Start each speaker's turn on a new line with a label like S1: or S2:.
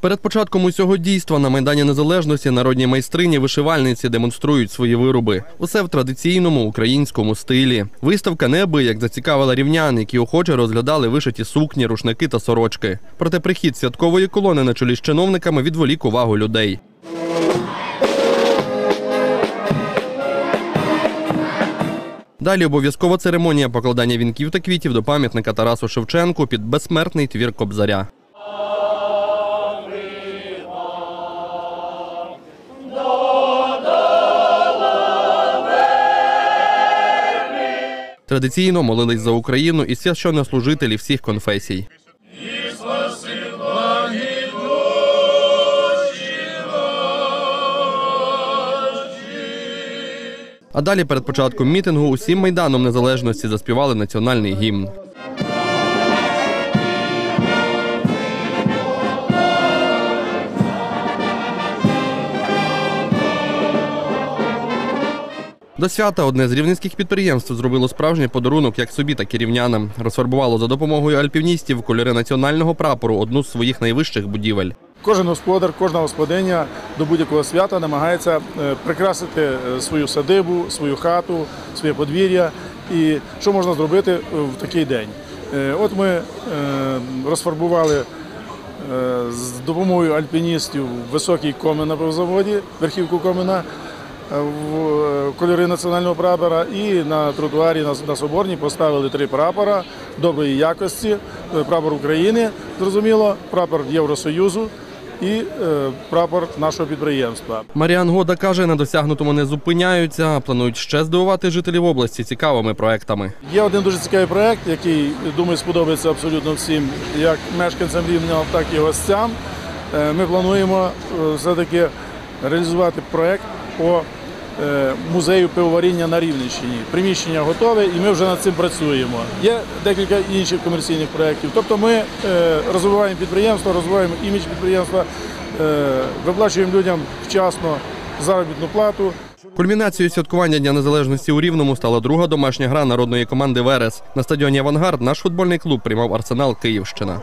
S1: Перед початком усього дійства на Майдані Незалежності народні майстрині вишивальниці демонструють свої вироби. Усе в традиційному українському стилі. Виставка неабияк зацікавила рівнян, які охоче розглядали вишиті сукні, рушники та сорочки. Проте прихід святкової колони на чолі з чиновниками відволік увагу людей. Далі обов'язкова церемонія покладання вінків та квітів до пам'ятника Тарасу Шевченку під безсмертний твір Кобзаря. Традиційно молились за Україну і священнослужителі всіх конфесій. А далі перед початком мітингу усім майданом незалежності заспівали національний гімн. До свята одне з рівненських підприємств зробило справжній подарунок як собі, так і рівнянам. Розфарбувало за допомогою альпіністів кольори національного прапору одну з своїх найвищих будівель.
S2: Кожен господар, кожна господиня до будь-якого свята намагається е, прикрасити е, свою садибу, свою хату, своє подвір'я. І що можна зробити е, в такий день? От ми розфарбували з допомогою альпіністів високий комен на пивзаводі, верхівку комена в е, кольори національного прапора, і на тротуарі на, Соборній поставили три прапора доброї якості. Е, Прапор України, зрозуміло, прапор Євросоюзу і е, прапор нашого підприємства.
S1: Маріан Года каже, на досягнутому не зупиняються, а планують ще здивувати жителів області цікавими проектами.
S2: Є один дуже цікавий проект, який думаю сподобається абсолютно всім, як мешканцям рівня, так і гостям. Ми плануємо е, все-таки реалізувати проект по музею пивоваріння на Рівненщині. Приміщення готове, і ми вже над цим працюємо. Є декілька інших комерційних проєктів. Тобто ми е, розвиваємо підприємство, розвиваємо імідж підприємства, е, виплачуємо людям вчасно заробітну плату.
S1: Кульмінацією святкування Дня Незалежності у Рівному стала друга домашня гра народної команди Верес. На стадіоні Авангард наш футбольний клуб приймав Арсенал Київщина.